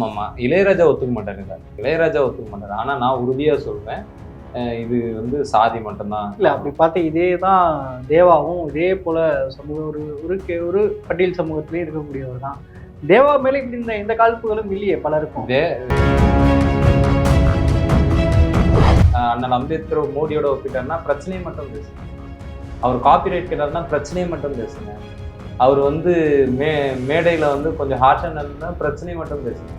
ஆமாம்மா. இளையராஜா ஒத்துக்க மாட்டாரு சார் இளையராஜா ஒத்துக்க மாட்டாரு. ஆனா நான் உறுதியா சொல்றேன். அஹ் இது வந்து சாதி மட்டும்தான். இல்ல அப்படி பார்த்து இதே தான் தேவாவும் இதே போல சமூக ஒரு ஒரு ஒரு பட்டியல் சமூகத்திலே இருக்கக்கூடியவர் தான். தேவா மேல இப்படி இந்த எந்த காழ்ப்புகளும் இல்லையே பலருக்கும். அண்ணல் அம்பேத்கர் மோடியோட ஒப்பிட்டாருன்னா பிரச்சனையை மட்டும் பேசுங்க. அவர் காப்பிரைட் கேட்டாருன்னா பிரச்சனையை மட்டும் பேசுங்க. அவர் வந்து மே மேடையில் வந்து கொஞ்சம் ஹார்ஷ் இருந்தா பிரச்சனையை மட்டும் பேசுங்க.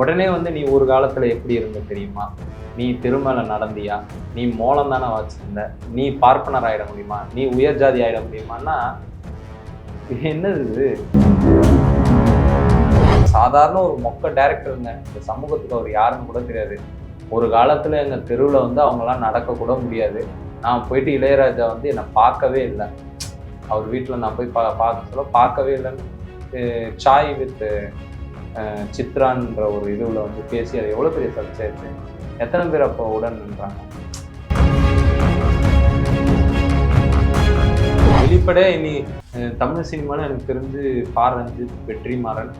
உடனே வந்து நீ ஒரு காலத்தில் எப்படி இருந்த தெரியுமா? நீ திருமலை நடந்தியா? நீ மோளம் தானே வச்சிருந்த? நீ பார்ப்பனர் ஆயிட முடியுமா? நீ உயர் ஜாதி ஆயிட முடியுமான்னா என்னது இது? சாதாரண ஒரு மொக்க டேரக்டருங்க இந்த சமூகத்துக்கு அவர் யாருன்னு கூட தெரியாது. ஒரு காலத்துல எங்க தெருவில் வந்து அவங்களாம் நடக்க கூட முடியாது. நான் போயிட்டு இளையராஜா வந்து என்னை பார்க்கவே இல்லை. அவர் வீட்டில் நான் போய் பா பார்க்க சொல்ல பார்க்கவே இல்லைன்னு சாய் வித் சித்ரான்ற ஒரு இதுவில் வந்து பேசி அது எவ்வளோ பெரிய சர்ச்சை எத்தனை பேர் அப்போ உடன் நின்றாங்க? வெளிப்படையா இனி தமிழ் சினிமான்னு எனக்கு தெரிஞ்சு பாரஞ்சித் வெற்றிமாறன்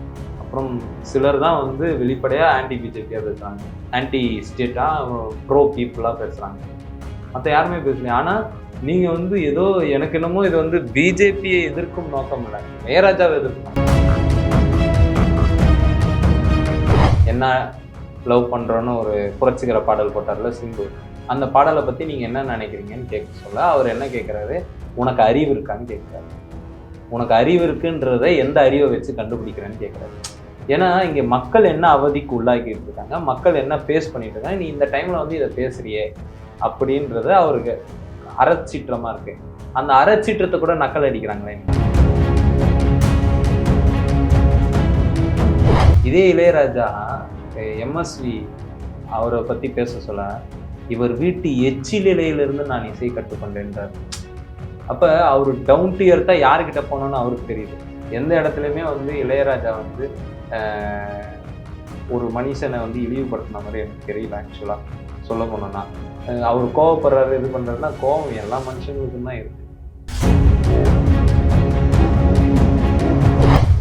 அப்புறம் சிலர் தான் வந்து வெளிப்படையா ஆன்டி பிஜேபியாக பேசுறாங்க. ஆன்டி ஸ்டேட்டா ப்ரோ பீப்புளாக பேசுறாங்க. மற்ற யாருமே பேசல ஆனா நீங்க வந்து ஏதோ எனக்கு என்னமோ இது வந்து பிஜேபியை எதிர்க்கும் நோக்கம் இல்லை. மேயராஜாவை எதிர்க்கணும் என்ன லவ் பண்ணுறோன்னு ஒரு புரட்சிகர பாடல் போட்டார்ல சிம்பு. அந்த பாடலை பற்றி நீங்கள் என்ன நினைக்கிறீங்கன்னு கேட்க சொல்ல அவர் என்ன கேட்குறாரு? உனக்கு அறிவு இருக்கான்னு கேட்குறாரு. உனக்கு அறிவு இருக்குன்றத எந்த அறிவை வச்சு கண்டுபிடிக்கிறேன்னு கேட்குறாரு. ஏன்னா இங்கே மக்கள் என்ன அவதிக்கு உள்ளாக்கிட்டு இருக்காங்க மக்கள் என்ன ஃபேஸ் பண்ணிட்டு இருக்காங்க நீ இந்த டைமில் வந்து இதை பேசுறியே அப்படின்றது அவருக்கு அறச்சீற்றமாக இருக்குது அந்த அறச்சீற்றத்தை கூட நக்கல் அடிக்கிறாங்களே இதே இளையராஜா எம்எஸ்வி அவரை பற்றி பேச சொல்ல இவர் வீட்டு எச்சிலிலையிலிருந்து நான் இசை கற்றுக்கொண்டேன்றார். அப்போ அவர் டவுன் டு எர்த்தா யாருக்கிட்ட போனோன்னு அவருக்கு தெரியுது. எந்த இடத்துலையுமே வந்து இளையராஜா வந்து ஒரு மனுஷனை வந்து இழிவுபடுத்தின மாதிரி எனக்கு தெரியல ஆக்சுவலாக சொல்ல போனோன்னா அவர் கோவப்படுறாரு இது பண்ணுறதுனா கோவம் எல்லா மனுஷங்களுக்கும் தான் இருக்குது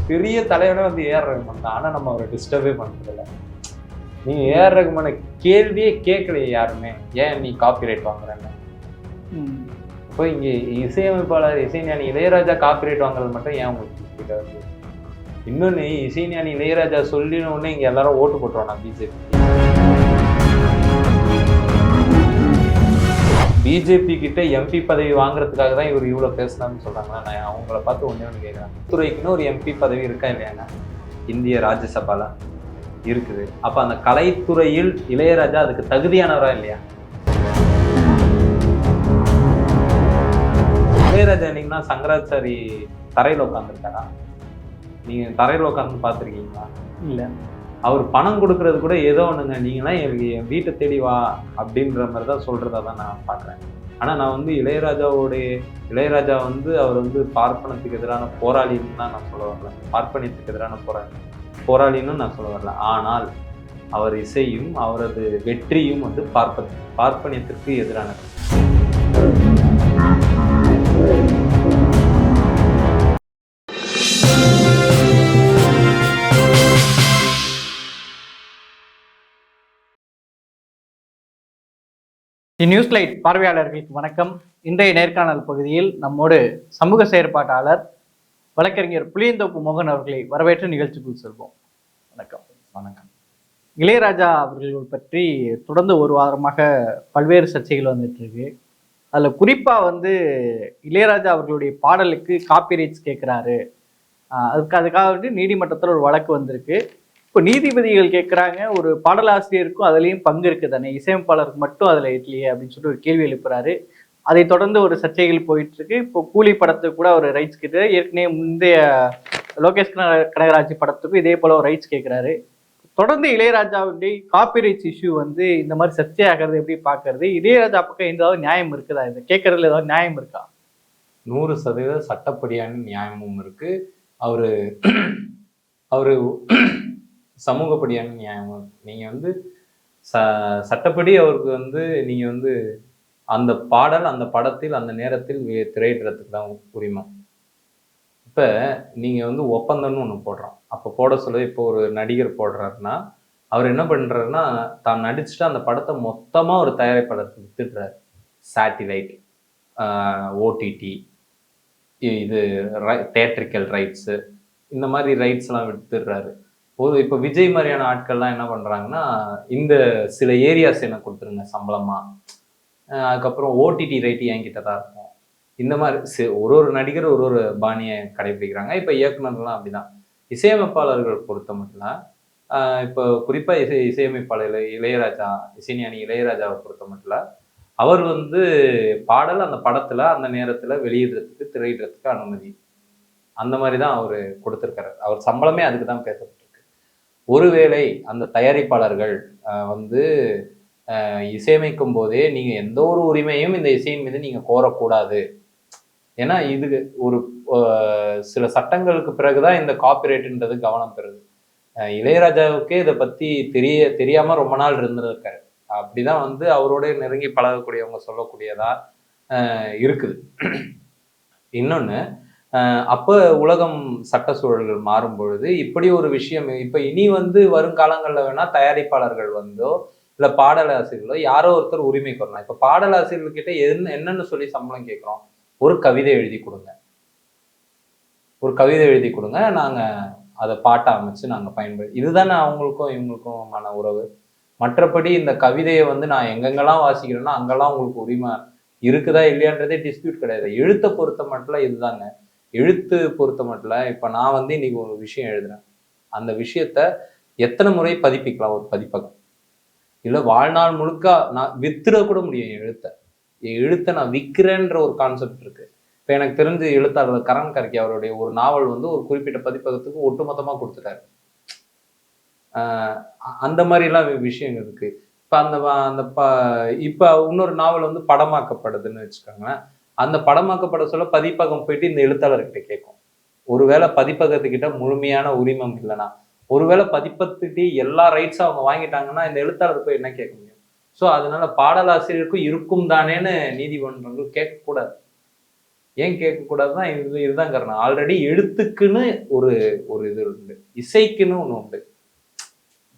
பெரிய தலைவனே வந்து ஏஆர் ரகுமான் தான் ஆனா நம்ம அவரை டிஸ்டர்பே பண்றதில்ல. நீங்க ஏஆர் ரகுமான கேள்வியே கேட்கலையே யாருமே. ஏன் நீ காப்பிரைட் வாங்குறேன்னு. இப்போ இங்க இசையமைப்பாளர் இசைஞானி இளையராஜா காப்பிரைட் வாங்குறது மட்டும் ஏன் உங்களுக்கு இன்னொன்னு இசைஞானி இளையராஜா சொல்லின உடனே இங்க எல்லாரும் ஓட்டு போட்டுருவாங்க பிஜேபி பிஜேபி கிட்ட எம்பி பதவி வாங்குறதுக்காக தான் இவர் இவ்வளவு பேசலாம்னு சொல்கிறாங்களா நான் அவங்கள பார்த்து ஒண்ணே ஒன்று கேட்குறேன் துறைக்குன்னு ஒரு எம்பி பதவி இருக்கா இல்லையாங்க இந்திய ராஜ்யசபால இருக்குது. அப்ப அந்த கலைத்துறையில் இளையராஜா அதுக்கு தகுதியானவரா இல்லையா? இளையராஜா என்னைக்குன்னா சங்கராச்சாரி தரையில் உட்காந்துருக்காரா நீங்க தரையில் உட்காந்து பார்த்துருக்கீங்களா? இல்லை. அவர் பணம் கொடுக்கறது கூட ஏதோ ஒன்றுங்க நீங்களாம் எனக்கு என் வீட்டை தேடி வா அப்படின்ற மாதிரி தான் சொல்கிறதா தான் நான் பார்க்குறேன். ஆனால் நான் வந்து இளையராஜாவோடைய இளையராஜா வந்து அவர் வந்து பார்ப்பனத்துக்கு எதிரான போராளின்னு தான் நான் சொல்ல வரல. பார்ப்பனியத்துக்கு எதிரான போராளி போராளின்னு நான் சொல்ல வரல. ஆனால் அவர் இசையும் அவரது வெற்றியும் வந்து பார்ப்ப பார்ப்பனியத்திற்கு எதிரானது. நியூஸ் லைட் பார்வையாளர்களுக்கு வணக்கம். இன்றைய நேர்காணல் பகுதியில் நம்மோடு சமூக செயற்பாட்டாளர் வழக்கறிஞர் புளியந்தோப்பு மோகன் அவர்களை வரவேற்று நிகழ்ச்சிக்குள் செல்வோம். வணக்கம். வணக்கம். இளையராஜா அவர்கள் பற்றி தொடர்ந்து ஒரு வாரமாக பல்வேறு சர்ச்சைகள் வந்துட்டு இருக்கு. அதுல குறிப்பா வந்து இளையராஜா அவர்களுடைய பாடலுக்கு காப்பிரைட்ஸ் கேட்குறாரு அதுக்கு அதுக்காக வந்து நீதிமன்றத்தில் ஒரு வழக்கு வந்திருக்கு. இப்போ நீதிபதிகள் கேட்குறாங்க ஒரு பாடலாசிரியருக்கும் அதுலேயும் பங்கு இருக்குது தானே இசையமைப்பாளருக்கு மட்டும் அதில் இல்லையே அப்படின்னு சொல்லிட்டு ஒரு கேள்வி எழுப்புறாரு. அதை தொடர்ந்து ஒரு சர்ச்சைகள் போயிட்டு இருக்கு இப்போ கூலி படத்துக்கு கூட ஒரு ரைட்ஸ் கேட்டு ஏற்கனவே முந்தைய லோகேஷ் கனகராஜ் படத்துக்கும் இதே போல ஒரு ரைட்ஸ் கேட்குறாரு தொடர்ந்து இளையராஜாவுடைய காப்பிரைட்ஸ் இஷ்யூ வந்து இந்த மாதிரி சர்ச்சையாகிறது எப்படி பார்க்கறது? இளையராஜா பக்கம் ஏதாவது நியாயம் இருக்குதா? இது கேட்கறதுல ஏதாவது நியாயம் இருக்கா? நூறு சதவீத சட்டப்படியான நியாயமும் இருக்கு. அவரு அவரு சமூகப்படியான நியாயம். நீங்கள் வந்து ச சட்டப்படி அவருக்கு வந்து நீங்கள் வந்து அந்த பாடல் அந்த படத்தில் அந்த நேரத்தில் திரையிடுறதுக்கு தான் உரிமை இப்போ நீங்கள் வந்து ஒப்பந்தம்னு ஒன்று போடுறோம் அப்போ போட சொல்ல இப்போ ஒரு நடிகர் போடுறாருன்னா அவர் என்ன பண்ணுறாருன்னா தான் நடிச்சுட்டு அந்த படத்தை மொத்தமாக ஒரு தயாரிப்பாளருக்கு வித்துடுறாரு. சேட்டிலைட் ஓடிடி இது தேட்ரிக்கல் ரைட்ஸு இந்த மாதிரி ரைட்ஸ்லாம் வித்துடுறாரு. பொது இப்போ விஜய் மாதிரியான ஆட்கள்லாம் என்ன பண்ணுறாங்கன்னா இந்த சில ஏரியாஸ் எனக்கு கொடுத்துருங்க சம்பளமாக அதுக்கப்புறம் ஓடிடி ரைட்டு என்கிட்ட தான் இருக்கும். இந்த மாதிரி சி- ஒரு ஒரு நடிகர் ஒரு ஒரு பாணியை கடைபிடிக்கிறாங்க. இப்போ இயக்குனர்லாம் அப்படிதான். இசையமைப்பாளர்கள் பொறுத்த மட்டும் இப்போ குறிப்பாக இசை இசையமைப்பாளர் இளையராஜா இசைஞானி இளையராஜாவை பொறுத்த மட்டும் அவர் வந்து பாடல் அந்த படத்தில் அந்த நேரத்தில் வெளியிடுறதுக்கு திரையிடுறதுக்கு அனுமதி. அந்த மாதிரி தான் அவர் கொடுத்துருக்காரு அவர் சம்பளமே அதுக்கு தான் பேசப்பட்டு ஒருவேளை அந்த தயாரிப்பாளர்கள் வந்து இசையமைக்கும் போதே நீங்கள் எந்த ஒரு உரிமையும் இந்த இசையின் மீது நீங்கள் கோரக்கூடாது. ஏன்னா இது ஒரு சில சட்டங்களுக்கு பிறகுதான் இந்த காப்பிரைட்டுன்றது கவனம் பெறுது. இளையராஜாவுக்கே இதை பற்றி தெரிய தெரியாமல் ரொம்ப நாள் இருந்திருக்காரு. அப்படிதான் வந்து அவரோட நெருங்கி பழகக்கூடியவங்க சொல்லக்கூடியதா இருக்குது. இன்னொன்று அப்போ உலகம் சட்ட சூழல்கள் மாறும் பொழுது இப்படி ஒரு விஷயம் இப்ப இனி வந்து வருங்காலங்களில் வேணா தயாரிப்பாளர்கள் வந்தோ இல்ல பாடலாசிரியர்களோ யாரோ ஒருத்தர் உரிமை கோரலாம். இப்ப பாடலாசிரியர்கிட்ட என்ன என்னன்னு சொல்லி சம்பளம் கேட்கிறோம். ஒரு கவிதை எழுதி கொடுங்க. ஒரு கவிதை எழுதி கொடுங்க. நாங்க அதை பாட்டை அமைச்சு நாங்க பயன்படு இதுதானே அவங்களுக்கும் இவங்களுக்கும் மன உறவு. மற்றபடி இந்த கவிதையை வந்து நான் எங்கெங்கெல்லாம் வாசிக்கிறேன்னா அங்கெல்லாம் உங்களுக்கு உரிமை இருக்குதா இல்லையான்றதே டிஸ்பியூட் கிடையாது. எழுத்தை பொறுத்த மட்டும் இதுதாங்க. எழுத்து பொறுத்த மட்டும் இப்ப நான் வந்து இன்னைக்கு ஒரு விஷயம் எழுதுறேன். அந்த விஷயத்த எத்தனை முறை பதிப்பிக்கலாம் ஒரு பதிப்பகம்? இல்ல வாழ்நாள் முழுக்க நான் வித்துட கூட முடியும் என் எழுத்தை. என் எழுத்தை நான் விற்கிறேன்ற ஒரு கான்செப்ட் இருக்கு. இப்போ எனக்கு தெரிஞ்சு எழுத்தாளர் கரண் கர்கே அவருடைய ஒரு நாவல் வந்து ஒரு குறிப்பிட்ட பதிப்பகத்துக்கு ஒட்டுமொத்தமா கொடுத்துட்டாரு. ஆஹ் அந்த மாதிரிலாம் எல்லாம் விஷயங்கள் இருக்கு. இப்போ அந்த அந்த ப இப்போ இன்னொரு நாவல் வந்து படமாக்கப்படுதுன்னு வச்சுக்கோங்களேன். அந்த படமாக்கப்பட சொல்ல பதிப்பகம் போயிட்டு இந்த எழுத்தாளர்கிட்ட கேட்கும். ஒருவேளை பதிப்பகத்துக்கிட்ட முழுமையான உரிமம் இல்லைனா ஒருவேளை பதிப்பத்துக்கிட்டே எல்லா ரைட்ஸும் அவங்க வாங்கிட்டாங்கன்னா இந்த எழுத்தாளர் போய் என்ன கேட்க முடியும்? ஸோ அதனால பாடலாசிரியருக்கும் இருக்கும் தானேன்னு நீதிமன்றங்கள் கேட்கக்கூடாது. ஏன் கேட்கக்கூடாதுன்னா இது இதுதான் காரணம். ஆல்ரெடி எழுத்துக்குன்னு ஒரு ஒரு இது உண்டு. இசைக்குன்னு ஒன்று உண்டு.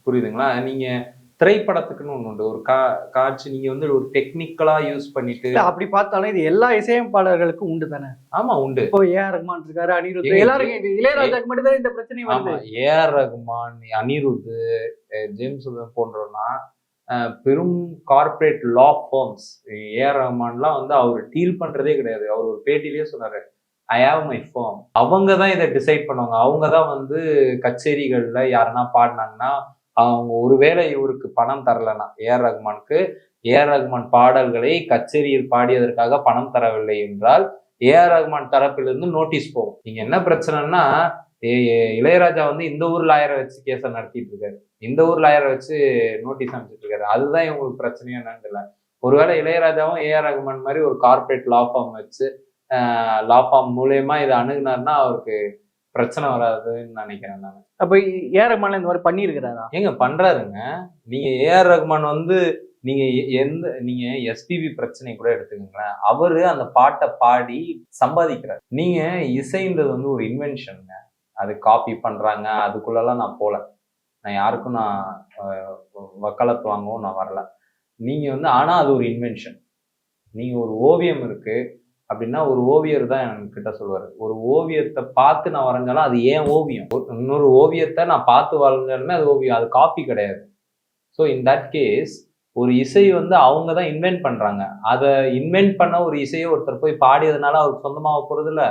புரியுதுங்களா? நீங்கள் திரைப்படத்துக்குன்னு ஒன்று உண்டு. ஒரு கா காட்சி நீங்க வந்து ஒரு டெக்னிக்கலா யூஸ் பண்ணிட்டு அப்படி பார்த்தாலும் இது எல்லா இசையமைப்பாளர்களுக்கும் உண்டு தானே? ஆமா உண்டு. இப்போ ஏ ஆர் ரஹ்மான் இருக்காரு அனிருத். எல்லாரும் இளையராஜாக்கு மட்டும் தான் இந்த பிரச்சனை ஆமா வருது ஏஆர் ரகுமான் அனிருத் ஜேம்ஸ் அஹ் பெரும் கார்ப்பரேட் லா ஃபார்ம்ஸ் ஏஆர் ரஹ்மான்லாம் வந்து அவர் டீல் பண்றதே கிடையாது. அவர் ஒரு பேட்டிலேயே சொன்னாரு ஐ ஹாவ் மை ஃபார்ம் அவங்க தான் இதை டிசைட் பண்ணுவாங்க. அவங்க தான் வந்து கச்சேரிகள்ல யாருன்னா பாடினாங்கன்னா அவங்க ஒருவேளை இவருக்கு பணம் தரலனா ஏஆர் ரஹ்மானுக்கு ஏஆர் ரஹ்மான் பாடல்களை கச்சேரியில் பாடியதற்காக பணம் தரவில்லை என்றால் ஏஆர் ரஹ்மான் தரப்பிலிருந்து நோட்டீஸ் போகும். நீங்க என்ன பிரச்சனைன்னா இளையராஜா வந்து இந்த ஊர் லாயரை வச்சு கேஸை நடத்திட்டு இருக்காரு. இந்த ஊர் லாயரை வச்சு நோட்டீஸ் அனுப்பிச்சிட்டு இருக்காரு. அதுதான் இவங்களுக்கு பிரச்சனையா என்னன்னு ஒருவேளை இளையராஜாவும் ஏஆர் ரகுமான் மாதிரி ஒரு கார்ப்பரேட் லா ஃபார்ம் வச்சு லா ஃபார்ம் மூலயமா இதை அணுகுனாருன்னா அவருக்கு பிரச்சனை வராதுன்னு நினைக்கிறேன் நான். அப்ப ஏ ஆர் ரஹ்மான் இந்த மாதிரி பண்ணியிருக்கிறாரா ஏங்க பண்றாருங்க. நீங்க ஏஆர் ரகுமான் வந்து நீங்க எந்த நீங்க எஸ்பிபி பிரச்சனை கூட எடுத்துக்கோங்களேன். அவரு அந்த பாட்டை பாடி சம்பாதிக்கிறார். நீங்க இசைன்றது வந்து ஒரு இன்வென்ஷனுங்க அது காப்பி பண்றாங்க. அதுக்குள்ளெல்லாம் நான் போல. நான் யாருக்கும் நான் வக்காலத்து வாங்கவும் நான் வரல. நீங்க வந்து ஆனா அது ஒரு இன்வென்ஷன் நீங்க ஒரு ஓவியம் இருக்கு. அப்படின்னா ஒரு ஓவியர் தான் என்கிட்ட சொல்லுவார். ஒரு ஓவியத்தை பார்த்து நான் வரைஞ்சாலும் அது ஏன் ஓவியம்? ஒரு- இன்னொரு ஓவியத்தை நான் பார்த்து வரைஞ்சாலுமே அது ஓவியம் அது காப்பி கிடையாது. ஸோ இன் தட் கேஸ் ஒரு இசை வந்து அவங்க தான் இன்வென்ட் பண்ணுறாங்க அதை இன்வென்ட் பண்ண ஒரு இசையை ஒருத்தர் போய் பாடியதுனால அவருக்கு சொந்தமாக போகிறது இல்லை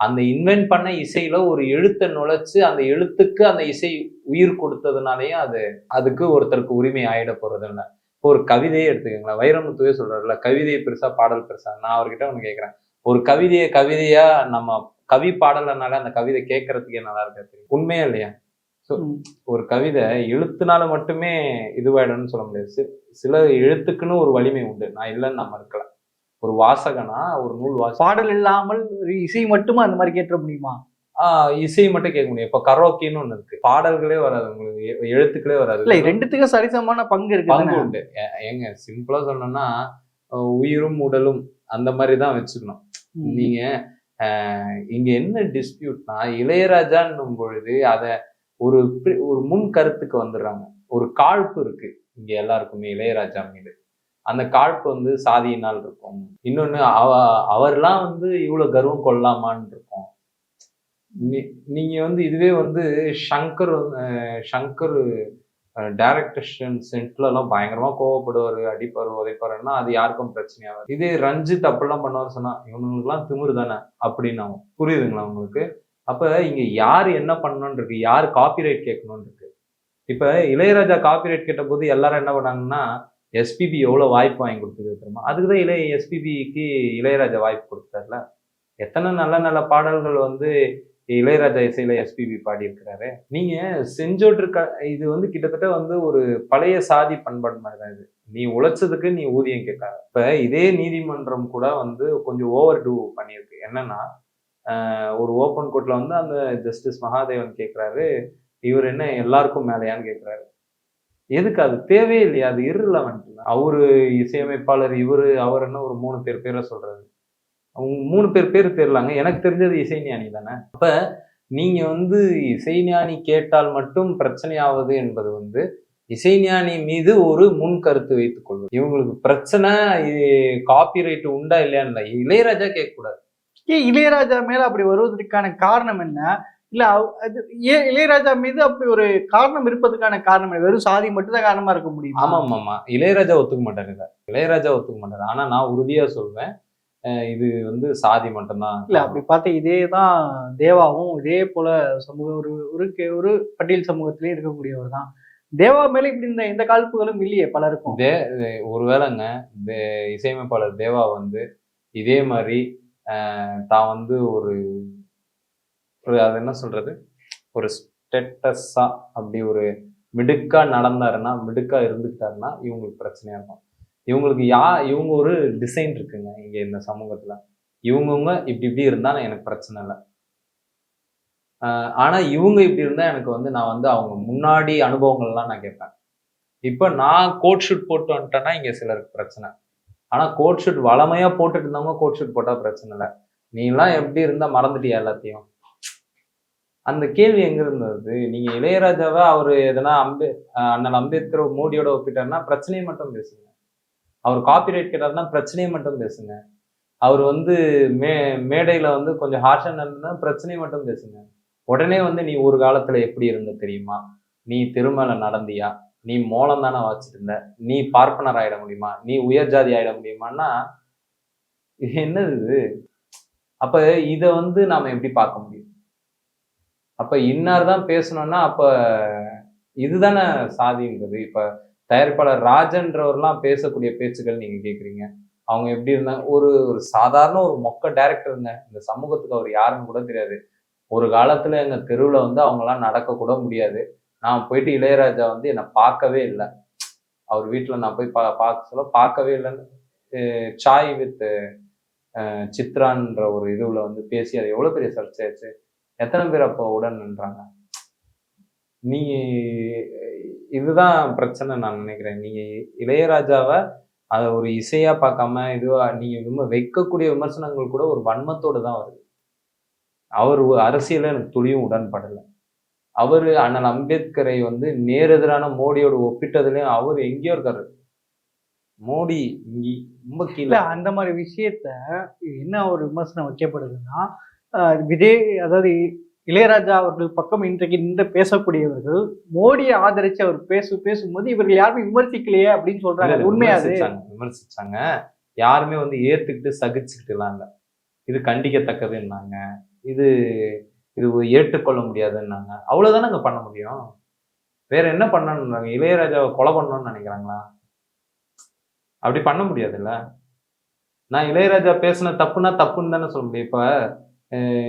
அந்த இன்வென்ட் பண்ண இசையில ஒரு எழுத்தை நுழைச்சு அந்த எழுத்துக்கு அந்த இசை உயிர் கொடுத்ததுனாலையும் அது அதுக்கு ஒருத்தருக்கு உரிமை ஆயிட போறது இல்லை இப்போ ஒரு கவிதையே எடுத்துக்கோங்களேன். வைரமுத்துவே சொல்றாருல கவிதை பெருசா பாடல் பெருசா? நான் அவர்கிட்ட ஒன்று கேட்கிறேன் ஒரு கவிதையை கவிதையா நம்ம கவி பாடலைனால அந்த கவிதை கேட்கறதுக்கே நல்லா இருக்கா தெரியும். உண்மையா இல்லையா? ஸோ. ஒரு கவிதை எழுத்துனால மட்டுமே இதுவாயிடும்னு சொல்ல முடியாது. சில எழுத்துக்குன்னு ஒரு வலிமை உண்டு. நான் இல்லைன்னு நான் மறுக்கல ஒரு வாசகனா ஒரு நூல் வாச பாடல் இல்லாமல் ஒரு இசை மட்டும் அந்த மாதிரி கேட்ட முடியுமா? இசை மட்டும் கேட்க முடியும். இப்ப கரோக்கின்னு ஒண்ணு இருக்கு. பாடல்களே வராது உங்களுக்கு. எழுத்துக்களே வராது. இல்ல ரெண்டுத்துக்கும் சரிசமமான பங்கு இருக்கு பங்கு? உண்டு. ஏங்க சிம்பிளா சொல்லணும்னா உயிரும் உடலும் அந்த மாதிரி தான் வச்சுக்கணும். நீங்க இங்க என்ன டிஸ்பியூட்னா இளையராஜான்னும் பொழுது அத ஒரு ஒரு முன் கருத்துக்கு வந்துடுறாங்க. ஒரு காழ்ப்பு இருக்கு இங்க எல்லாருக்குமே இளையராஜா மீது. அந்த காழ்ப்பு வந்து சாதியினால் இருக்கும். இன்னொன்னு அவ அவர்லாம் வந்து இவ்வளவு கர்வம் கொள்ளலாமான்னு இருக்கும் நீ- வந்து இதுவே வந்து ஷங்கர் ஷங்கர் சங்கர் டேரக்டர் பயங்கரமாக கோவப்படுவார் அடிப்பார் உதைப்பாருன்னா அது யாருக்கும் பிரச்சனையாகாது இதே ரஞ்சித் அப்படிலாம் பண்ணுவார் சொன்னால் இவனுங்களுக்குலாம் திமிரு தானே? அப்படின்னு ஆகும் புரியுதுங்களா உங்களுக்கு? அப்போ இங்கே யார் என்ன பண்ணணும்னு இருக்கு யார் காப்பிரைட் கேட்கணும்னு இருக்கு இப்போ இளையராஜா காப்பிரைட் கேட்டபோது எல்லாரும் என்ன பண்ணாங்கன்னா எஸ்பிபி எவ்வளோ வாய்ப்பு வாங்கி கொடுத்துருக்கு தெரியுமா? அதுக்கு தான் இளைய எஸ்பிபிக்கு இளையராஜா வாய்ப்பு கொடுத்தாருல. எத்தனை நல்ல நல்ல பாடல்கள் வந்து இளையராஜா இசையில எஸ்பிபி பாடியிருக்கிறாரு. நீங்க செஞ்சோட்டிருக்க இது வந்து கிட்டத்தட்ட வந்து ஒரு பழைய சாதி பண்பாடு மாதிரி தான் இது. நீ உழைச்சதுக்கு நீ ஊதியம் கேட்காத இப்ப இதே நீதிமன்றம் கூட வந்து கொஞ்சம் ஓவர் டூ பண்ணியிருக்கு. என்னன்னா ஒரு ஓப்பன் கோர்ட்ல வந்து அந்த ஜஸ்டிஸ் மகாதேவன் கேட்குறாரு இவர் என்ன எல்லாருக்கும் மேலையான்னு கேட்குறாரு. எதுக்கு அது? தேவையே இல்லையா அது irrelevant. அவரு இசையமைப்பாளர் இவரு அவர் என்ன ஒரு மூணு பேர் பேரை சொல்றது. அவங்க மூணு பேர் பேர் தெரியலாங்க எனக்கு தெரிஞ்சது இசைஞானி தானே. அப்ப நீங்க வந்து இசைஞானி கேட்டால் மட்டும் பிரச்சனையாவது என்பது வந்து இசைஞானி மீது ஒரு முன் கருத்து வைத்துக் கொள்வது. இவங்களுக்கு பிரச்சனை காப்பிரைட் உண்டா இல்லையான்னு இல்லை. இளையராஜா கேட்கக்கூடாது. ஏன் இளையராஜா மேல அப்படி வருவதற்கான காரணம் என்ன? இல்ல அது ஏன் இளையராஜா மீது அப்படி ஒரு காரணம் இருப்பதற்கான காரணம் என்ன? வெறும் சாதி மட்டும் தான் காரணமா இருக்க முடியும்? ஆமா ஆமா ஆமா இளையராஜா ஒத்துக்க மாட்டாரு. இளையராஜா ஒத்துக்க மாட்டாரு. ஆனா நான் உறுதியா சொல்வேன். இது வந்து சாதி மட்டும்தான். இல்ல அப்படி பார்த்தா இதே தான் தேவாவும் இதே போல சமூக ஒரு ஒரு ஒரு பட்டியல் சமூகத்திலே இருக்கக்கூடியவர் தான் தேவா மேல இப்படி இந்த எந்த காழ்ப்புகளும் இல்லையே பலருக்கும். தே ஒருவேளைங்க இசையமைப்பாளர் தேவா வந்து இதே மாதிரி தான் வந்து ஒரு ஒரு அது என்ன சொல்றது? ஒரு ஸ்டேட்டஸா அப்படி ஒரு மிடுக்கா நடந்தாருன்னா மிடுக்கா இருந்துக்கிட்டாருன்னா இவங்களுக்கு பிரச்சனையா இருக்கும். இவங்களுக்கு யா இவங்க ஒரு டிசைன் இருக்குங்க இங்க இந்த சமூகத்துல. இவங்கவுங்க இப்படி இப்படி இருந்தால் எனக்கு பிரச்சனை இல்லை. ஆஹ் ஆனா இவங்க இப்படி இருந்தா எனக்கு வந்து நான் வந்து அவங்க முன்னாடி அனுபவங்கள்லாம் நான் கேட்பேன். இப்போ நான் கோட் ஷூட் போட்டு வந்துட்டேன்னா இங்க சிலருக்கு பிரச்சனை. ஆனா கோட் ஷூட் வளமையா போட்டுட்டு இருந்தவங்க கோட் ஷூட் போட்டா பிரச்சனை இல்லை. நீ எல்லாம் எப்படி இருந்தா மறந்துட்டியா எல்லாத்தையும்? அந்த கேள்வி எங்க இருந்தது? நீங்க இளையராஜாவை அவர் எதனா அம்பே அஹ் அம்பேத்கர் மோடியோட ஒப்பிட்டாருன்னா பிரச்சனையை மட்டும் பேசுங்க. அவர் காப்பிரைட் கேட்டார்னா பிரச்சனையை மட்டும் பேசுங்க. அவர் வந்து மே மேடையில வந்து கொஞ்சம் ஹார்ஷா நடந்தா பிரச்சனையை மட்டும் பேசுங்க. உடனே வந்து நீ ஒரு காலத்துல எப்படி இருந்த தெரியுமா? நீ திருமலை நடந்தியா? நீ மோளம் தானே வச்சுட்டு இருந்த? நீ பார்ப்பனர் ஆயிட முடியுமா? நீ உயர் ஜாதி ஆயிட முடியுமான்னா என்னது இது? அப்ப இதை வந்து நாம எப்படி பார்க்க முடியும்? அப்ப இன்னார் தான் பேசணும்னா அப்ப இதுதானே சாதின்றது. இப்ப தயாரிப்பாளர் ராஜன்றவர்லாம் பேசக்கூடிய பேச்சுக்கள் நீங்க கேக்குறீங்க. அவங்க எப்படி இருந்தாங்க ஒரு ஒரு சாதாரண ஒரு மொக்க டேரக்டருங்க இந்த சமூகத்துக்கு அவர் யாருன்னு கூட தெரியாது. ஒரு காலத்துல எங்க தெருவுல வந்து அவங்கெல்லாம் நடக்க கூட முடியாது. நான் போயிட்டு இளையராஜா வந்து என்னை பார்க்கவே இல்லை. அவர் வீட்டுல நான் போய் பா பார்க்க சொல்ல பார்க்கவே இல்லைன்னு சாய் வித் சித்ரான்ற ஒரு இதுவில் வந்து பேசி அது எவ்வளோ பெரிய சர்ச்சையாச்சு? எத்தனை பேர் அப்போ உடன் நின்றாங்க? நீ இதுதான் பிரச்சனை நான் நினைக்கிறேன். நீங்கள் இளையராஜாவை அதை ஒரு இசையாக பார்க்காம இதுவாக நீங்கள் விம வைக்கக்கூடிய விமர்சனங்கள் கூட ஒரு வன்மத்தோடு தான் வருது. அவர் அரசியல எனக்கு துளியும் உடன்படலை. அவர் அண்ணன் அம்பேத்கரை வந்து நேரெதிரான மோடியோடு ஒப்பிட்டதுலேயும் அவர் எங்கேயோ இருக்காரு. மோடி இங்கி ரொம்ப கீழே. அந்த மாதிரி விஷயத்த என்ன ஒரு விமர்சனம் வைக்கப்படுதுன்னா ஆஹ் விஜய் அதாவது இளையராஜா அவர்கள் பக்கம் இன்றைக்கு நின்று பேசக்கூடியவர்கள் மோடியை ஆதரிச்சு அவர் பேசு பேசும்போது இவர்கள் யாருமே விமர்சிக்கலையே அப்படின்னு சொல்றாங்க. அது உண்மையா அது? விமர்சிச்சாங்க யாருமே வந்து ஏத்துக்கிட்டு சகிச்சுக்கிட்டுலாம் இல்லை இது கண்டிக்கத்தக்கதுன்னாங்க. இது இது ஏற்றுக்கொள்ள முடியாதுன்னாங்க. அவ்வளவுதானங்க பண்ண முடியும்? வேற என்ன பண்ணணும்னாங்க? இளையராஜாவை கொலை பண்ணணும்னு நினைக்கிறாங்களா? அப்படி பண்ண முடியாதுல்ல. நான் இளையராஜா பேசின தப்புனா தப்புன்னு தானே சொல்ல முடியும் இப்ப.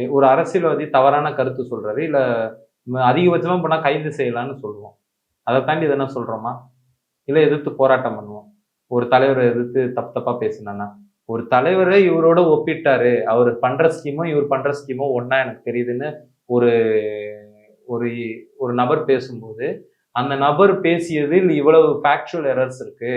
ஒரு அரசியல்வாதி தவறான கருத்து சொல்றாரு இல்ல அதிகபட்சமாக அதிகபட்சமா பண்ணா கைது செய்யலாம்னு சொல்லுவோம். அதை தாண்டி இதென்ன சொல்றோமா? இல்ல எதிர்த்து போராட்டம் பண்ணுவோம். ஒரு தலைவரை எதிர்த்து தப்பு தப்பா பேசினானா ஒரு தலைவரை இவரோட ஒப்பிட்டாரு. அவர் பண்ற ஸ்கீமும் இவர் பண்ற ஸ்கீமும் ஒன்றா எனக்கு தெரியுதுன்னு ஒரு ஒரு ஒரு நபர் பேசும்போது அந்த நபர் பேசியதில் இவ்வளவு ஃபேக்சுவல் எரர்ஸ் இருக்கு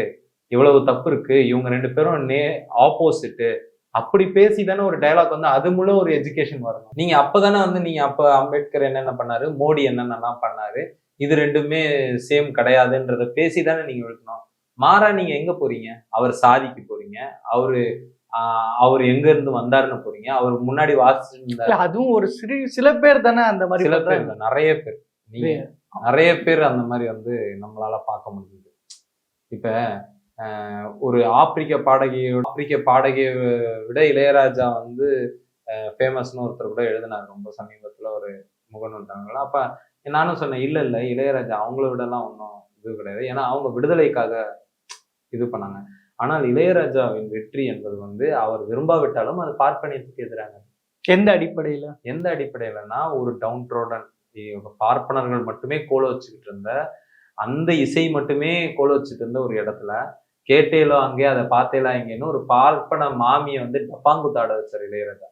இவ்வளவு தப்பு இருக்கு இவங்க ரெண்டு பேரும் நே ஆப்போசிட்டு அப்படி பேசி தானே ஒரு டயலாக் வந்து அது மூலம் ஒரு எஜுகேஷன் வரணும் நீங்க அப்பதானே வந்து நீங்க அப்ப அம்பேத்கர் என்னென்ன பண்ணாரு மோடி என்னென்னலாம் பண்ணாரு இது ரெண்டுமே சேம் கிடையாதுன்றத பேசி தானே நீங்க விழுக்கணும் மாறா நீங்க எங்க போறீங்க? அவர் சாதிக்கு போறீங்க அவரு ஆஹ் அவர் எங்க இருந்து வந்தாருன்னு போறீங்க அவர் முன்னாடி வாசிச்சிருந்த இல்ல அதுவும் ஒரு சிறு சில பேர் தானே அந்த மாதிரி சில பேர் நிறைய பேர். நீங்க நிறைய பேர் அந்த மாதிரி வந்து நம்மளால பார்க்க முடியுது. இப்ப ஒரு ஆப்பிரிக்க பாடகியோட ஆப்பிரிக்க பாடகியை விட இளையராஜா வந்து ஃபேமஸ்னு ஒருத்தர் கூட எழுதினார். ரொம்ப சமீபத்துல ஒரு முகநூல்தாங்களா அப்ப நானும் சொன்னேன் இல்ல இல்ல இளையராஜா அவங்கள விடலாம் ஒன்றும் இது கிடையாது. ஏன்னா அவங்க விடுதலைக்காக இது பண்ணாங்க. ஆனால் இளையராஜாவின் வெற்றி என்பது வந்து அவர் விரும்பாவிட்டாலும் அது பார்ப்பனியத்துக்கு எதிராக எந்த அடிப்படையில? எந்த அடிப்படையிலனா ஒரு டவுன் ரோடன் பார்ப்பனர்கள் மட்டுமே கோல வச்சுக்கிட்டு இருந்த அந்த இசை மட்டுமே கோல வச்சுட்டு இருந்த ஒரு இடத்துல கேட்டேலோ அங்கே அதை பார்த்தேலா இங்கேன்னு ஒரு பார்ப்பன மாமியை வந்து டப்பாங்குத்தாட வச்சார் இளையராஜா.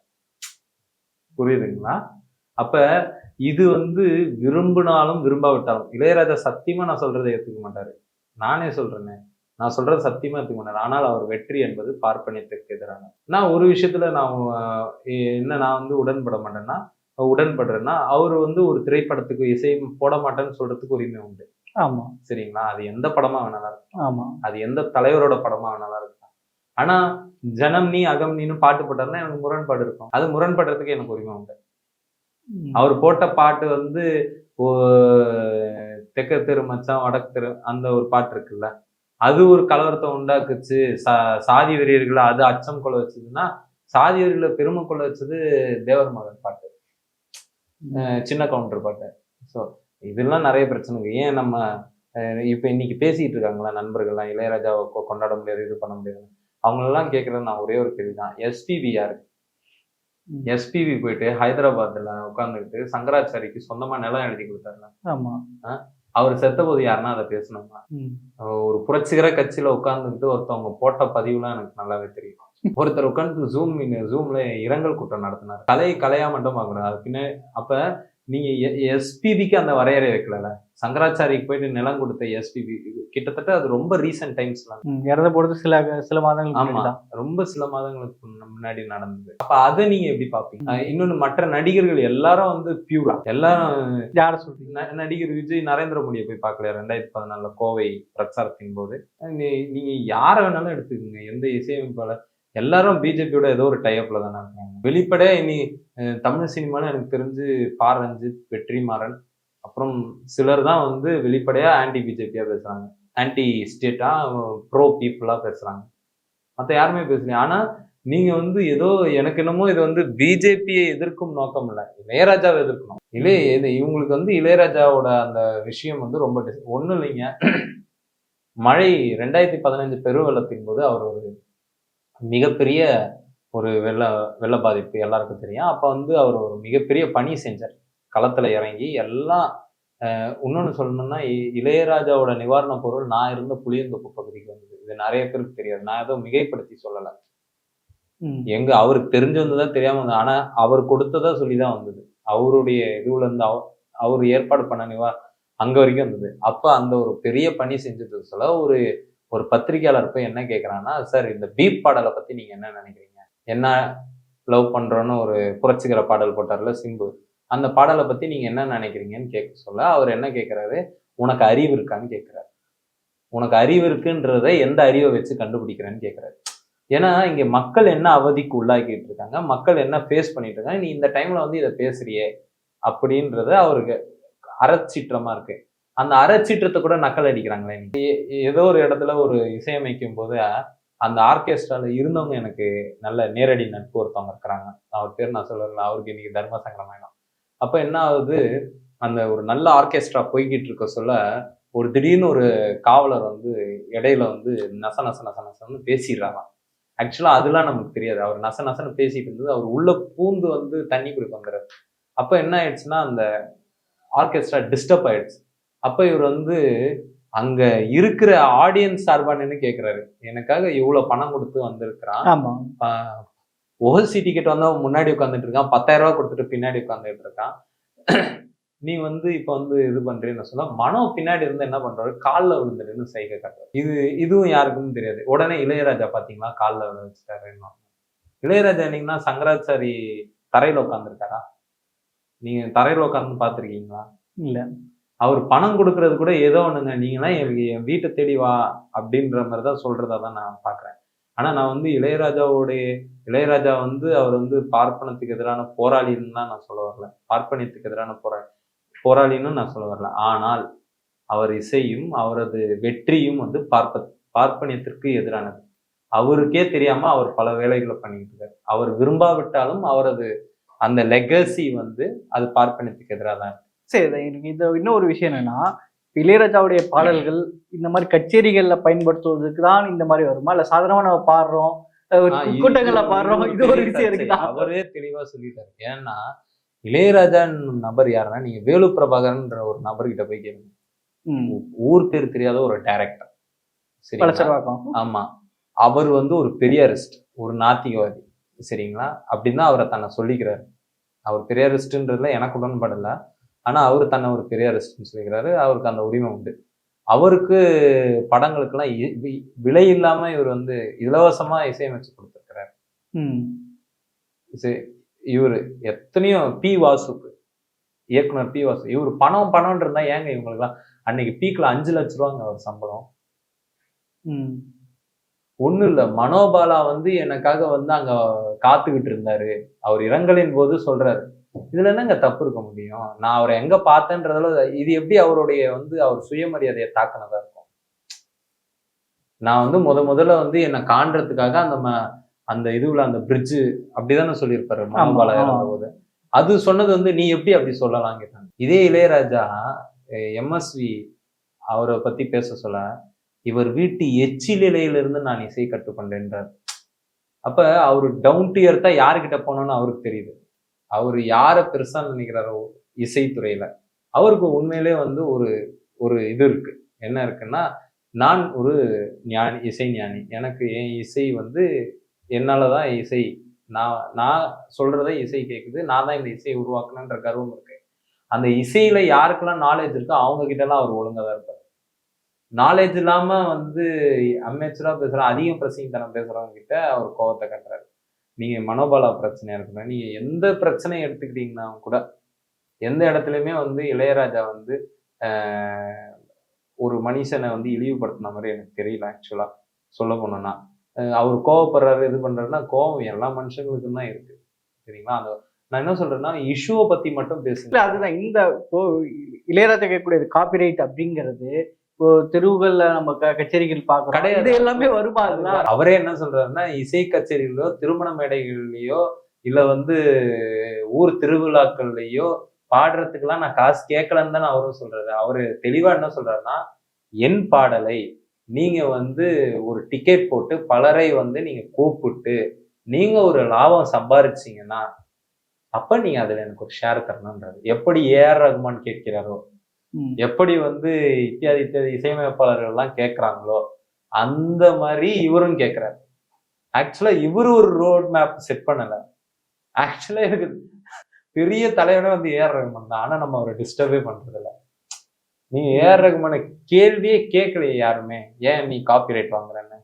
புரியுதுங்களா? அப்ப இது வந்து விரும்பினாலும் விரும்பாவிட்டாலும் இளையராஜா சத்தியமா நான் சொல்றதை ஏத்துக்க மாட்டாரு. நானே சொல்றேனே நான் சொல்றது சத்தியமா ஏத்துக்க மாட்டார். ஆனால் அவர் வெற்றி என்பது பார்ப்பனியத்துக்கு எதிரான. நான் ஒரு விஷயத்துல நான் என்ன நான் வந்து உடன்பட மாட்டேன்னா உடன்படுறேன்னா அவர் வந்து ஒரு திரைப்படத்துக்கு இசை போட மாட்டேன்னு சொல்றதுக்கு உரிமை உண்டு. ஆமா. சரிங்களா? அது எந்த படமா வேணாலும் இருக்கும். ஆமா. அது எந்த தலைவரோட படமா வேணாலும் இருக்கும். ஆனா ஜனம் நீ அகம் நீன்னு பாட்டு போட்டாருன்னா எனக்கு முரண்பாடு இருக்கும். அது முரண்படுறதுக்கு எனக்கு உரிமை உண்டு. அவர் போட்ட பாட்டு வந்து தெக்க தெரு மச்சான் வடக்கு தெரு அந்த ஒரு பாட்டு இருக்குல்ல. அது ஒரு கலவரத்தை உண்டாக்குச்சு. சா சாதி வெறியர்களை அது அச்சம் கொள்ள வச்சதுன்னா சாதி வெறியர்களை பெருமை கொள்ள வச்சது தேவர் மகன் பாட்டு. சின்ன கவுண்டர் பாட்டு. ஸோ இதெல்லாம் நிறைய பிரச்சனைங்க. ஏன் நம்ம இப்ப இன்னைக்கு பேசிட்டு இருக்காங்களா நண்பர்கள்லாம்? இளையராஜாவை கொண்டாட முடியாது இது பண்ண முடியாது. அவங்களெல்லாம் கேட்கறது நான் ஒரே ஒரு கேள்வி தான். எஸ்பிபி யாரு? ம். எஸ்பிபி போயிட்டு ஹைதராபாத்ல உட்காந்துக்கிட்டு சங்கராச்சாரிக்கு சொந்தமா நிலம் எழுதி கொடுத்தாருல. ஆமா. அவர் செத்த போது யாருன்னா அதை பேசணுமா. ஒரு புரட்சிகர கட்சியில உட்கார்ந்துக்கிட்டு ஒருத்தவங்க போட்ட பதிவுலாம் எனக்கு நல்லாவே தெரியும். ஒருத்தர் உட்காந்து ஜூம் ஜூம்ல இரங்கல் கூட்டம் நடத்தினார். கலை கலையா மட்டும் பார்க்கணும் அது பின்ன அப்ப நீங்க எஸ்பிபிக்கு அந்த வரையறை வைக்கல சங்கராச்சாரிக்கு போயிட்டு நிலம் கொடுத்த எஸ்பிபி கிட்டத்தட்ட அது ரொம்ப ரீசெண்ட் டைம்ஸ்லாம். இறந்த பொழுது சில சில மாதங்களுக்கு ஆமா. முன்னாடி தான். ரொம்ப சில மாதங்களுக்கு முன்ன- முன்னாடி நடந்தது. அப்ப அதை நீங்க எப்படி பாப்பீங்க? இன்னொன்னு மற்ற நடிகர்கள் எல்லாரும் வந்து பியூரா எல்லாரும் யார சொல்றீங்க? நடிகர் விஜய் நரேந்திர மோடியை போய் பார்க்கல ரெண்டாயிரத்தி பதினாலுல கோவை பிரச்சாரத்தின் போது. நீங்க யாரை வேணாலும் எடுத்துக்கோங்க. எந்த இசையமைப்பாளர் எல்லாரும் பிஜேபியோட ஏதோ ஒரு டைப்ல தானே இருக்காங்க. வெளிப்படையா இனி தமிழ் சினிமால எனக்கு தெரிஞ்சு பாரஞ்சித் வெற்றிமாறன் அப்புறம் சிலர் தான் வந்து வெளிப்படையா ஆன்டி பிஜேபியா பேசுறாங்க. ஆன்டி ஸ்டேட்டா ப்ரோ பீப்புளா பேசுறாங்க. மற்ற யாருமே பேசலையா? ஆனா நீங்க வந்து ஏதோ எனக்கு என்னமோ இது வந்து பிஜேபியை எதிர்க்கும் நோக்கம் இல்லை. இளையராஜாவை எதிர்க்கணும். இளைய இது இவங்களுக்கு வந்து இளையராஜாவோட அந்த விஷயம் வந்து ரொம்ப ஒன்றும் இல்லைங்க. மழை ரெண்டாயிரத்தி பதினஞ்சு பெருவெள்ளத்தின் போது அவர் ஒரு மிகப்பெரிய ஒரு வெள்ள வெள்ள பாதிப்பு எல்லாருக்கும் தெரியும். அப்ப வந்து அவர் ஒரு மிகப்பெரிய பணி செஞ்சார். களத்துல இறங்கி எல்லாம் அஹ், இன்னொன்னு சொல்லணும்னா இளையராஜாவோட நிவாரண பொருள் நான் இருந்த புளியந்தோப்பு பகுதிக்கு வந்தது. இது நிறைய பேருக்கு தெரியாது. நான் ஏதோ மிகைப்படுத்தி சொல்லல. எங்க அவருக்கு தெரிஞ்சு வந்ததா தெரியாம வந்தது. ஆனா அவர் கொடுத்ததா சொல்லிதான் வந்தது. அவருடைய இதுல இருந்து அவ- அவர் ஏற்பாடு பண்ண நிவா அங்க வரைக்கும் வந்தது. அப்ப அந்த ஒரு பெரிய பணி செஞ்சது சொல்ல ஒரு ஒரு பத்திரிகையாளர் போய் என்ன கேட்குறான்னா சார் இந்த பீப் பாடலை பற்றி நீங்கள் என்ன நினைக்கிறீங்க? என்ன லவ் பண்ணுறோன்னு ஒரு புரட்சிகர பாடல் போட்டார்ல சிம்பு. அந்த பாடலை பற்றி நீங்கள் என்ன நினைக்கிறீங்கன்னு கேட்க சொல்ல அவர் என்ன கேட்குறாரு உனக்கு அறிவு இருக்கான்னு கேட்குறாரு உனக்கு அறிவு இருக்குன்றதை எந்த அறிவை வச்சு கண்டுபிடிக்கிறேன்னு கேட்குறாரு ஏன்னா இங்கே மக்கள் என்ன அவதிக்கு உள்ளாக்கிட்டு இருக்காங்க மக்கள் என்ன ஃபேஸ் பண்ணிட்டு இருக்காங்க நீ இந்த டைம்ல வந்து இதை பேசுறியே அப்படின்றது அவருக்கு அறச்சீற்றமாக இருக்கு. அந்த அரைச்சீற்றத்தை கூட நக்கல் அடிக்கிறாங்களே ஏதோ ஒரு இடத்துல ஒரு இசையமைக்கும் போது அந்த ஆர்கெஸ்ட்ரால இருந்தவங்க எனக்கு நல்ல நேரடி நட்பு ஒருத்தவங்க இருக்கிறாங்க. அவர் பேர் நான் சொல்லல அவருக்கு இன்னைக்கு தர்ம சங்கரமாயிடும் அப்ப என்ன ஆகுது? அந்த ஒரு நல்ல ஆர்கெஸ்ட்ரா போய்கிட்டு இருக்க சொல்ல ஒரு திடீர்னு ஒரு காவலர் வந்து இடையில வந்து நச நச நச நசன்னு பேசிடுறாராம். ஆக்சுவலா அதெல்லாம் நமக்கு தெரியாது. அவர் நச நசன்னு பேசிட்டு இருந்தது அவர் உள்ள பூந்து வந்து தண்ணி குடிக்க வந்துறாரு அப்ப என்ன ஆயிடுச்சுன்னா அந்த ஆர்கெஸ்ட்ரா டிஸ்டர்ப் ஆயிடுச்சு. அப்ப இவர் வந்து அங்க இருக்கிற ஆடியன்ஸ் சார்பா நின்னு கேக்குறாரு. எனக்காக இவ்வளவு பணம் கொடுத்து வந்திருக்கிறான். ஆமா. ஓசி டிக்கெட் வந்து அவன் முன்னாடி உட்காந்துட்டு இருக்கான். பத்தாயிரம் ரூபாய் கொடுத்துட்டு பின்னாடி உட்காந்துட்டு இருக்கான். நீ வந்து இப்ப வந்து இது பண்றேன்னு சொன்னா மனம் பின்னாடி இருந்து என்ன பண்றாரு? காலில் விழுந்துருன்னு சைகை காட்டுறாரு. இது இதுவும் யாருக்கும் தெரியாது. உடனே இளையராஜா பாத்தீங்களா? காலில் விழ வச்சுட்டாருன்னு இளையராஜா என்னீங்கன்னா சங்கராச்சாரி தரையில உட்காந்துருக்காரா நீங்க தரையில உட்காந்து பாத்திருக்கீங்களா? இல்ல. அவர் பணம் கொடுக்கறது கூட ஏதோ ஒண்ணுங்க. நீங்களாம் என் என் வீட்டை தேடி வா அப்படின்ற மாதிரி தான் சொல்றதா தான் நான் பார்க்குறேன் ஆனா நான் வந்து இளையராஜாவுடைய இளையராஜா வந்து அவர் வந்து பார்ப்பனத்துக்கு எதிரான போராளின்னு தான் நான் சொல்ல வரல. பார்ப்பனியத்துக்கு எதிரான போராளி போராளின்னு நான் சொல்ல வரல. ஆனால் அவர் இசையும் அவரது வெற்றியும் வந்து பார்ப்ப பார்ப்பனியத்திற்கு எதிரானது. அவருக்கே தெரியாம அவர் பல வேலைகளை பண்ணிட்டு இருக்காரு. அவர் விரும்பாவிட்டாலும் அவரது அந்த லெகசி வந்து அது பார்ப்பனியத்துக்கு எதிராக தான் இருக்கு. சரி இது எனக்கு இன்னொரு விஷயம் என்னன்னா இளையராஜாவுடைய பாடல்கள் இந்த மாதிரி கச்சேரிகள்ல பயன்படுத்துவதற்கு தான் இந்த மாதிரி வருமா? இல்ல சாதாரணமா நம்ம பாடுறோம் கூட்டங்கள்ல பாடுறோம் இது ஒரு பெரிய விஷயம். இருக்குதா? அவரே தெளிவா சொல்லிட்டாரு. ஏன்னா இளையராஜான்னு நபர் யாருன்னா நீங்க வேலு பிரபாகரன்ற ஒரு நபர்கிட்ட போய் கேளுங்க. ஊர் பேர் தெரியாத ஒரு டைரக்டர் சரி ஆமா. அவர் வந்து ஒரு பெரியாரிஸ்ட் ஒரு நாத்திகவாதி. சரிங்களா? அப்படின்னு தான் அவரை தன்னை சொல்லிக்கிறாரு. அவர் பெரியாரிஸ்ட்ன்றதுல எனக்கு உடன்படல ஆனா அவர் தன்னை ஒரு பெரியாரிஸ்ட்னு சொல்லிக்கிறாரு. அவருக்கு அந்த உரிமை உண்டு. அவருக்கு படங்களுக்கெல்லாம் விலை இல்லாம இவர் வந்து இலவசமா இசையமைச்சு கொடுத்துருக்கிறாரு. இவர் எத்தனையோ பி வாசுக்கு இயக்குனர் பி வாசு இவர் பணம் பணம்னு இருந்தா ஏங்க இவங்களுக்குலாம் அன்னைக்கு பீக்ல அஞ்சு லட்ச ரூபாங்க அவர் சம்பளம். ம். ஒண்ணும் இல்ல மனோபாலா வந்து எனக்காக வந்து அங்க காத்துக்கிட்டு இருந்தாரு. அவர் இரங்கலின் போது சொல்றாரு இதுல என்னங்க தப்பு இருக்க முடியும்? நான் அவரை எங்க பார்த்தேன்றதுல இது எப்படி அவருடைய வந்து அவர் சுயமரியாதையை தாக்குனதா இருக்கும்? நான் வந்து முத முதல்ல வந்து என்னை காண்றதுக்காக அந்த அந்த இதுல அந்த பிரிட்ஜு அப்படிதானே சொல்லியிருப்பாரு. இறந்த போது அது சொன்னது வந்து நீ எப்படி அப்படி சொல்லலாம் கேட்டாங்க. இதே இளையராஜா எம்எஸ்வி அவரை பத்தி பேச சொல்ல இவர் வீட்டு எச்சில் இலையிலிருந்து நான் இசை கற்றுக்கொண்டேன்றார். அப்ப அவர் டவுன் டு எர்த்தா யாருக்கிட்ட போனோம்னு அவருக்கு தெரியுது. அவர் யாரை பெருசா நினைக்கிறாரோ இசைத்துறையில அவருக்கு உண்மையிலே வந்து ஒரு ஒரு இது இருக்கு. என்ன இருக்குன்னா நான் ஒரு ஞானி இசை ஞானி. எனக்கு என் இசை வந்து என்னால் தான் இசை நான் நான் சொல்கிறத இசை கேட்குது நான் தான் இந்த இசையை உருவாக்கணுன்ற கர்வம் இருக்கு. அந்த இசையில் யாருக்கெல்லாம் நாலேஜ் இருக்கோ அவங்க அவர் ஒழுங்காக தான் இருப்பார். நாலேஜ் இல்லாமல் வந்து அமெச்சரா பேசுகிற அதிக பிரசிங்கத்தனம் பேசுகிறவங்க கிட்ட அவர் கோவத்தை கட்டுறாரு. நீங்க மனோபாலா பிரச்சனையா இருக்கட்டும் நீங்க எந்த பிரச்சனையை எடுத்துக்கிட்டீங்கன்னா கூட எந்த இடத்துலையுமே வந்து இளையராஜா வந்து ஆஹ், ஒரு மனுஷனை வந்து இழிவுபடுத்தின மாதிரி எனக்கு தெரியல ஆக்சுவலா சொல்ல போனோம்னா அஹ் அவர் கோவப்படுறாரு இது பண்றாருன்னா கோவம் எல்லா மனுஷங்களுக்கும் தான் இருக்கு. சரிங்களா? அந்த நான் என்ன சொல்றேன்னா இஷ்யூவை பத்தி மட்டும் இல்ல பேசுங்க அதுதான். இந்த இப்போ இளையராஜா கேட்கக்கூடியது காப்பிரைட் அப்படிங்கிறது தெருவுகள்ல நம்ம கச்சேரிகள் கிடையாது. இது எல்லாமே வருமா அவரே என்ன சொல்றாருன்னா இசை கச்சேரிகளிலோ திருமண மேடைகள்லயோ இல்ல வந்து ஊர் திருவிழாக்கள்லயோ பாடுறதுக்கெல்லாம் நான் காசு கேட்கலன்னு தானே அவரும் சொல்றாரு அவரு தெளிவா என்ன சொல்றாருன்னா என் பாடலை நீங்க வந்து ஒரு டிக்கெட் போட்டு பலரை வந்து நீங்க கூப்பிட்டு நீங்க ஒரு லாபம் சம்பாரிச்சீங்கன்னா அப்ப நீங்க அதுல எனக்கு ஒரு ஷேர் தரணுன்றாரு எப்படி ஏஆர் ரகுமான் கேட்கிறாரோ. எப்படி வந்து இத்தியாதி இத்தியாதி இசையமைப்பாளர்கள் எல்லாம் கேட்கறாங்களோ அந்த மாதிரி இவரும் கேட்கிறாரு ஆக்சுவலா இவரு ஒரு ரோட் மேப் செட் பண்ணல. ஆக்சுவலா எனக்கு பெரிய தலைவனே வந்து ஏஆர் ரகுமான் தான். ஆனா நம்ம அவரை டிஸ்டர்பே பண்றது இல்ல நீங்க ஏஆர் ரகுமான கேள்வியே கேட்கலையே யாருமே. ஏன் நீ காப்பிரைட் வாங்குறேன்னு.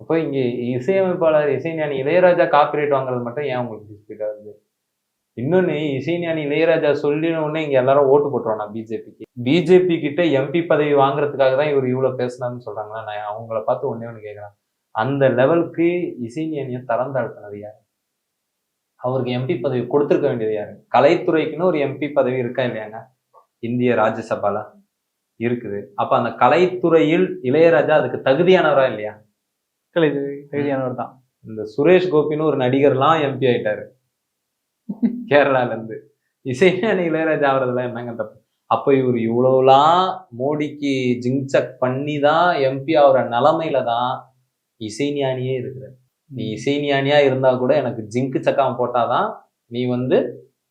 அப்போ இங்க இசையமைப்பாளர் இசைஞானி இளையராஜா காப்பிரைட் வாங்குறது மட்டும் ஏன் உங்களுக்கு டிஸ்பியூட் ஆகுது? இன்னொன்னு இசைஞானி இளையராஜா சொல்லின உடனே இங்க எல்லாரும் ஓட்டு போட்டுருவானா பிஜேபிக்கு பிஜேபி கிட்ட எம்பி பதவி வாங்குறதுக்காக தான் இவர் இவ்வளவு பேசினாருன்னு சொல்றாங்களா? நான் அவங்கள பார்த்து ஒண்ணே ஒண்ணு கேட்கறேன் அந்த லெவலுக்கு இசைஞானியை தரம் தாழ்த்தினது யாரு? அவருக்கு எம்பி பதவி கொடுத்துருக்க வேண்டியது யாரு? கலைத்துறைக்குன்னு ஒரு எம்பி பதவி இருக்கா இல்லையாங்க? இந்திய ராஜ்யசபால இருக்குது. அப்ப அந்த கலைத்துறையில் இளையராஜா அதுக்கு தகுதியானவரா இல்லையா? தகுதியானவர் தான். இந்த சுரேஷ் கோபின்னு ஒரு நடிகர்லாம் எம்பி ஆயிட்டாரு. கேரளால இருந்து இசைஞானி இளையராஜா ஆகிறதுலாம் என்னங்க தப்பு? அப்ப இவர் இவ்வளவுலாம் மோடிக்கு ஜிங்சக் பண்ணி தான் எம்பி ஆகுற நிலமையில தான் இசைஞானியே இருக்கிறார் நீ இசைஞானியா இருந்தா கூட எனக்கு ஜிங்கு சக்காம போட்டாதான் நீ வந்து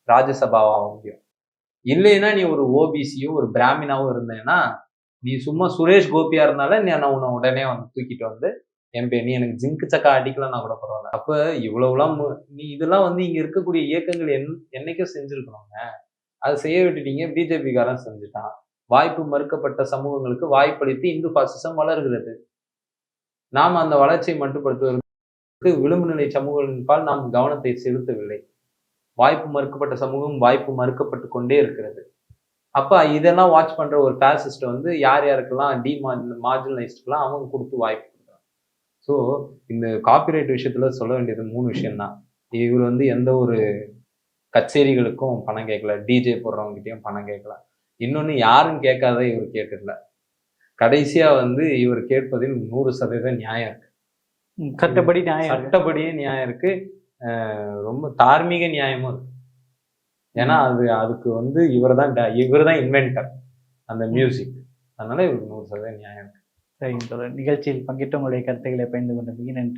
ராஜ்யசபாவா ஆக முடியும். இல்லைன்னா நீ ஒரு ஓபிசியோ ஒரு பிராமினாவோ இருந்தேன்னா நீ சும்மா சுரேஷ் கோபியா இருந்தாலும் நீ நான் உன்னை உடனே வந்து தூக்கிட்டு வந்து எம்பி நீ எனக்கு ஜிங்கு சக்கா அடிக்கலன்னா கூட பரவாயில்ல. அப்ப இவ்வளவுலாம் மு- நீ இதெல்லாம் வந்து இங்க இருக்கக்கூடிய இயக்கங்கள் என் என்னைக்கும் செஞ்சிருக்கணுங்க. அதை செய்ய விட்டுட்டீங்க பிஜேபிக்காரன் செஞ்சுட்டான். வாய்ப்பு மறுக்கப்பட்ட சமூகங்களுக்கு வாய்ப்பளித்து இந்து பாசிசம் வளர்கிறது. நாம் அந்த வளர்ச்சியை மட்டுப்படுத்துவதற்கு விளிம்பு நிலை சமூகங்களின் பால் நாம் கவனத்தை செலுத்தவில்லை. வாய்ப்பு மறுக்கப்பட்ட சமூகம் வாய்ப்பு மறுக்கப்பட்டு கொண்டே இருக்கிறது. அப்போ இதெல்லாம் வாட்ச் பண்ற ஒரு பேசிஸ்ட் வந்து யார் யாருக்கெல்லாம் டி மார்ஜினலைஸ்டுக்கெல்லாம் அவங்க கொடுத்து வாய்ப்பு ஸோ இந்த காப்பிரைட் விஷயத்துல சொல்ல வேண்டியது மூணு விஷயம்தான். இவர் வந்து எந்த ஒரு கச்சேரிகளுக்கும் பணம் கேட்கல டிஜே போடுறவங்ககிட்டயும் பணம் கேட்கல. இன்னொன்னு யாரும் கேட்காத இவர் கேட்டுடல கடைசியா வந்து இவர் கேட்பதில் நூறு சதவீதம் நியாயம் இருக்கு. சட்டப்படி நியாயம். சட்டப்படியே நியாயம் இருக்கு. ரொம்ப தார்மீக நியாயமும் இருக்கு. ஏன்னா அது அதுக்கு வந்து இவர் தான் இவர் தான் இன்வென்டர் அந்த மியூசிக் அதனால இவருக்கு நூறு சதவீதம் நியாயம் இருக்கு. சரிங்க தொடர் நிகழ்ச்சியில் பங்கிட்டு உங்களுடைய கருத்துக்களை பயந்து கொண்ட மிக நன்றி.